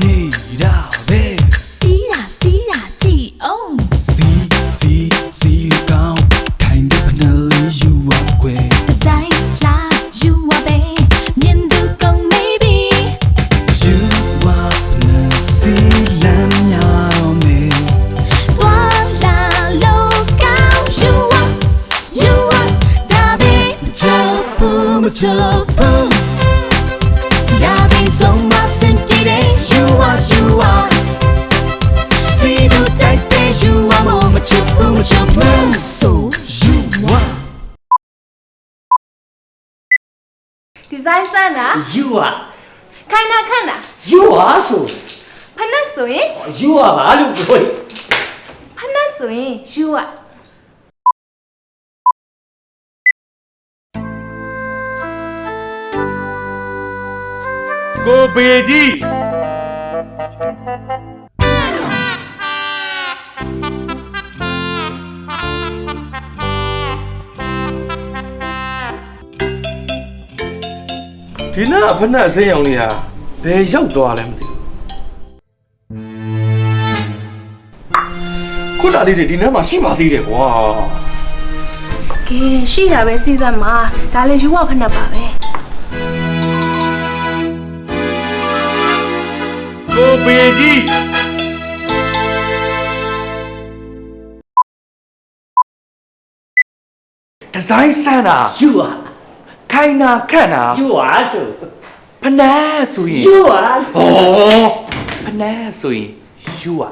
你到底？是啦是啦，只哦。是是是路高，看得不那里有阿贵。在啦有阿贝，面都讲 maybe。有阿那是蓝鸟妹。多啦路高有阿有阿，大贝不走不不走不。 ဒီဇိုင်းဆန်းတာ you are ခိုင်နာခန့်တာ you are ဆိုဖနက်ဆိုရင် you are ပါလို့ပြောရင်ဖနက်ဆိုရင် you are ကိုဘေကြီး ဒီနေ့ကဖက်နှက်အစင်းရောင်နေဟာဘယ်ရောက်သွားလဲမသိဘူးခုနလေးတွေဒီနေ့မှရှိမှသေးတယ်ကွာကဲရှိတာပဲစီစမ်းမှာဒါလည်းယူဝဖက်နှက်ပါပဲကိုပေကြီးဒီဇိုင်းဆန်တာယူဟာ ထိုင်တာခန့်တာ you are so ဖနန်းဆိုရင် you are ဩဖနန်းဆိုရင် you อ่ะ